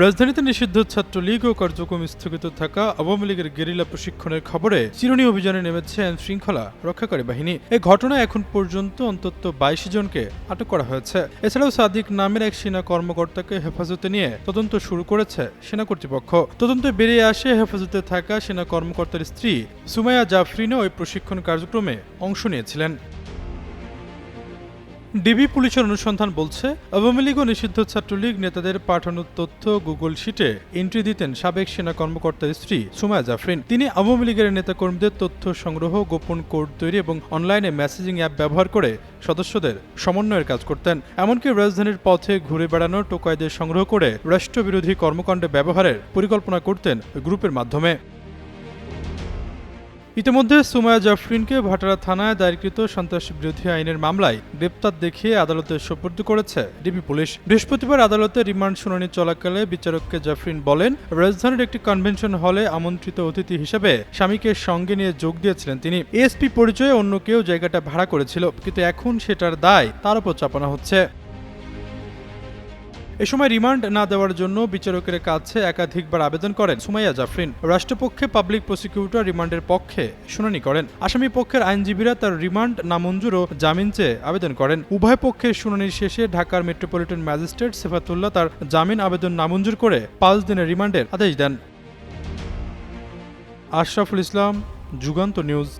রাজধানীতে নিষিদ্ধ ছাত্রলীগ ও কার্যক্রম স্থগিত থাকা আওয়ামী লীগের গেরিলা প্রশিক্ষণের খবরে চিরুনি অভিযানে নেমেছে আইন শৃঙ্খলা রক্ষাকারী বাহিনী। এই ঘটনায় এখন পর্যন্ত অন্তত বাইশ জনকে আটক করা হয়েছে। এছাড়াও সাদিক নামের এক সেনা কর্মকর্তাকে হেফাজতে নিয়ে তদন্ত শুরু করেছে সেনা কর্তৃপক্ষ। তদন্তে বেরিয়ে আসে হেফাজতে থাকা সেনা কর্মকর্তার স্ত্রী সুমাইয়া জাফরিনও ওই প্রশিক্ষণ কার্যক্রমে অংশ নিয়েছিলেন। ডিবি পুলিশের অনুসন্ধান বলছে, আওয়ামী লীগ ও নিষিদ্ধ ছাত্রলীগ নেতাদের পাঠানো তথ্য গুগল শিটে এন্ট্রি দিতেন সাবেক সেনা কর্মকর্তার স্ত্রী সুমায়া জাফরিন। তিনি আওয়ামী লীগের নেতাকর্মীদের তথ্য সংগ্রহ, গোপন কোড তৈরি এবং অনলাইনে মেসেজিং অ্যাপ ব্যবহার করে সদস্যদের সমন্বয়ের কাজ করতেন। এমনকি রাজধানীর পথে ঘুরে বেড়ানো টোকাইদের সংগ্রহ করে রাষ্ট্রবিরোধী কর্মকাণ্ডে ব্যবহারের পরিকল্পনা করতেন গ্রুপের মাধ্যমে। ইতিমধ্যে সুমায়া জাফরিনকে ভাটারা থানায় দায়েরকৃত সন্ত্রাস বিরোধী আইনের মামলায় গ্রেপ্তার দেখিয়ে আদালতে সোপর্দ করেছে ডিবি পুলিশ। বৃহস্পতিবার আদালতে রিমান্ড শুনানি চলাকালে বিচারককে জাফরিন বলেন, রাজধানীর একটি কনভেনশন হলে আমন্ত্রিত অতিথি হিসেবে স্বামীকে সঙ্গে নিয়ে যোগ দিয়েছিলেন তিনি। এসপি পরিচয়ে অন্য কেউ জায়গাটা ভাড়া করেছিল, কিন্তু এখন সেটার দায় তার উপর চাপানো হচ্ছে। এ সময় রিমান্ড না দেওয়ার জন্য বিচারকের কাছে একাধিকবার আবেদন করেন সুমাইয়া জাফরিন। রাষ্ট্রপক্ষে পাবলিক প্রসিকিউটর রিমান্ডের পক্ষে শুনানি করেন। আসামি পক্ষের আইনজীবীরা তার রিমান্ড নামঞ্জুর ও জামিন চেয়ে আবেদন করেন। উভয় পক্ষের শুনানির শেষে ঢাকার মেট্রোপলিটন ম্যাজিস্ট্রেট সেফাতুল্লাহ তার জামিন আবেদন নামঞ্জুর করে পাঁচ দিনের রিমান্ডের আদেশ দেন। আশরাফুল ইসলাম, যুগান্ত নিউজ।